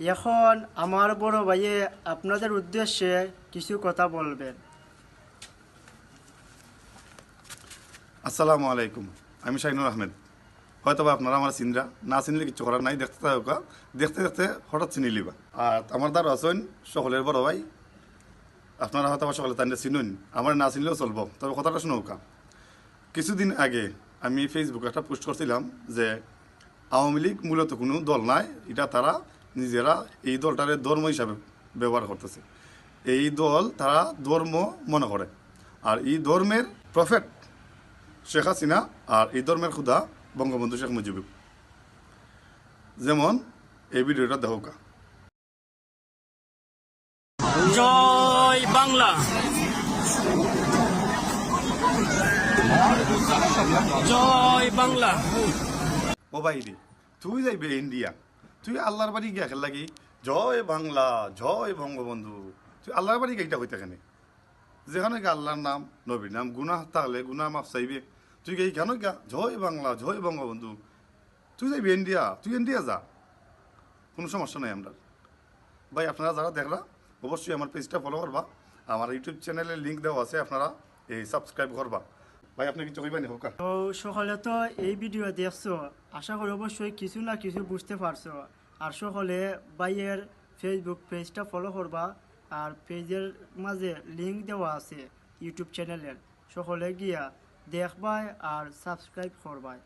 এখন আমার বড় ভাইয়ে আপনাদের উদ্দেশ্যে কিছু কথা বলবেন। আসসালামু আলাইকুম, আমি শাহিনুর আহমেদ। হয়তো আপনারা আমার চিনরা, না চিনলে কিছু করার নাই, দেখতে থাকা দেখতে দেখতে হঠাৎ চিনি লিবা। আর আমার দ্বারা আছেন সকলের বড় ভাই। আপনারা হয়তো বা সকলে তাই চিনুন, আমার না চিনলেও চলবো। তবে কথাটা শুনৌকা কিছুদিন আগে আমি ফেসবুকে একটা পোস্ট করছিলাম যে আওয়ামী লীগ মূলত কোনো দল নাই, এটা তারা নিজেরা এই দলটারে ধর্ম হিসাবে ব্যবহার করতেছে। এই দল তারা ধর্ম মনে করে। আর এই ধর্মের প্রফেট শেখ হাসিনা আর এই ধর্মের খুদা বঙ্গবন্ধু শেখ মুজিব যেমন এই ভিডিওটা দেখোকা জয় বাংলা। জয় বাংলা। ও বাইরে তুই যাইবে ইন্ডিয়া। তুই আল্লাহর বাড়ি গিয়া খেল লাগি, জয় বাংলা, জয় বঙ্গবন্ধু। তুই আল্লাহর বাড়ি গেইটা হইতে কেন? যেখানে গা আল্লাহর নাম, নবীর নাম, গুনাহ তাহলে গুনাহ মাফ চাইবে। তুই গেই কেন গা জয় বাংলা, জয় বঙ্গবন্ধু। তুই যাইবি ইন্ডিয়া তুই ইন্ডিয়া যা। কোনো সমস্যা নাই আমরা ভাই, আপনারা যারা দেখলা, অবশ্যই আমার পেজটা ফলো করবা। আমার ইউটিউব চ্যানেলের লিঙ্ক দেওয়া আছে, আপনারা এই সাবস্ক্রাইব করবা। ভাই, আপনি কিছু কইবেন হোক তো সকলে তো এই ভিডিও দেখছ। আশা করি অবশ্যই কিছু না কিছু বুঝতে পারছ। আর সকলে ভাইয়ের ফেসবুক পেজটা ফলো করবা। আর পেজের মাঝে লিঙ্ক দেওয়া আছে ইউটিউব চ্যানেলের সকলে গিয়া দেখবাই আর সাবস্ক্রাইব করবাই।